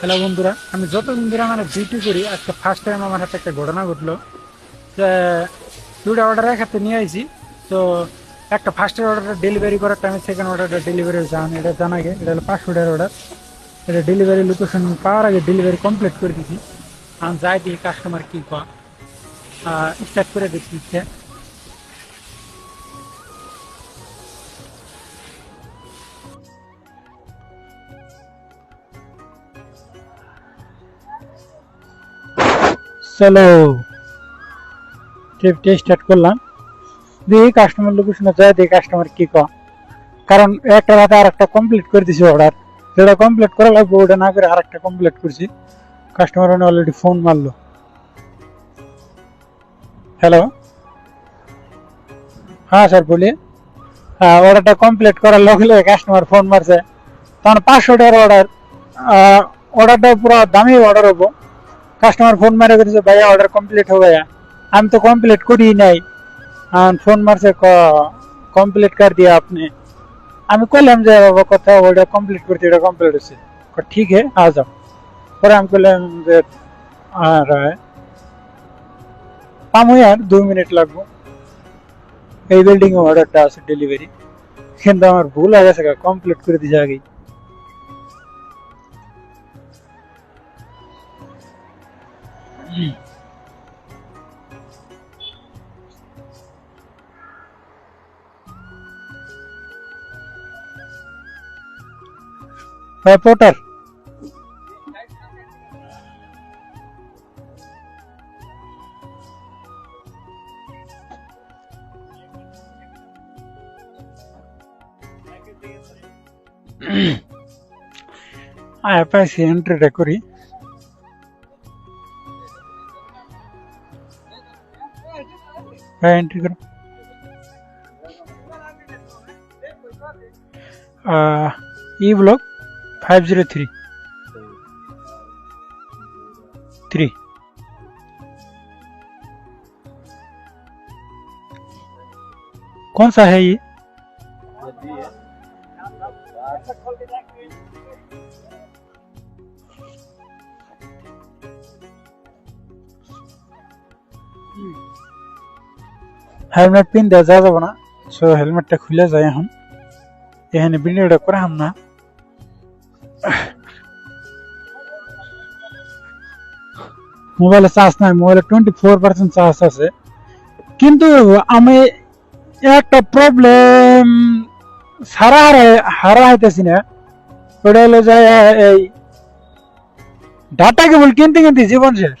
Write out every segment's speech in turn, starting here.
Hello বন্ধুরা, আমি যতদিন ধরে মানে ডিউটি করি, আজকে ফার্স্ট টাইম আমার হাতে একটা ঘটনা ঘটলো। যে দুটা অর্ডার হাতে নিয়ে আইছি। তো, একটা ফার্স্টের অর্ডারটা ডেলিভারি করার টাইমে সেকেন্ড অর্ডারটা ডেলিভারি জান, এটা জানা গে এটা হলো পাঁচশো টাকার অর্ডার এটা ডেলিভারি লোকেশন পাওয়ার আগে ডেলিভারি কমপ্লিট করে দিছি। আমি যাই দিই কাস্টমার কি কয়। স্টার্ট করে দিচ্ছি চলো ট্রিপটি স্টার্ট করলাম। দিয়ে কাস্টমার লোকেশনে যায় দিয়ে কাস্টমার কি ক কারণ একটা রাতে আর একটা কমপ্লিট করে দিছি অর্ডার যেটা কমপ্লিট করা লাগবে, ওটা না করে আর একটা কমপ্লিট করছি কাস্টমার অলরেডি ফোন মারলো। হ্যালো হ্যাঁ স্যার বলি। হ্যাঁ অর্ডারটা কমপ্লিট করার লগে লগে কাস্টমার ফোন মারছে। তখন পাঁচশো টাকার অর্ডার অর্ডারটা পুরো দামি অর্ডার হব। কাস্টমার ফোন মারে করেছে ভাইয়া অর্ডার কমপ্লিট হবে আমি তো কমপ্লিট করি নাই। ফোন মারছে কমপ্লিট কর দিয়া আপনি। আমি কইলাম যে, বাবা, কথা ওইটা কমপ্লিট করছি ওটা কমপ্লিট হচ্ছে ঠিক হে আ পরে আমি কইলাম যে, আর পামুই আর দুই মিনিট লাগবো। এই বিল্ডিং অর্ডারটা আছে ডেলিভারি কিন্তু আমার ভুল হয়ে গেছে কমপ্লিট করে দিছে আগেই। रिपोर्टर आई एंट्री डेकोरी एंट्री करो? E block five zero three. Three. कौन सा है ये? Hmm. হেলমেট পিন দেওয়া যাবে না। সো হেলমেটটা খুলে যায় এখন। এখানে ভিডিওটা করাম না। মোবাইলে চার্জ নাই, মোবাইলে টোয়েন্টি ফোর পার্সেন্ট চার্জ আছে। কিন্তু আমি একটা প্রবলেম সারা হারা হারা হাইতেছি না। ওটা হলো যে, এই ডাটা কেবল কিনতে কিনতে জীবন শেষ।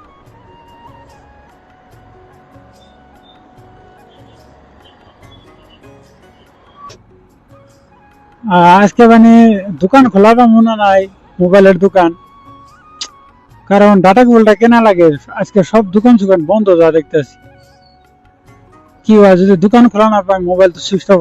আজকে মানে দোকান খোলা বা মনে নাই, মোবাইলের দোকান। কারণ ডাটা কেবলটা কেনা লাগে, আজকে সব দোকান সুকান বন্ধ যা দেখতেছি। কি হয়, যদি দোকান খোলা না পাই, মোবাইল তো সুইচ অফ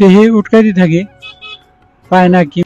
ते हे उटकरी ठगे ना कि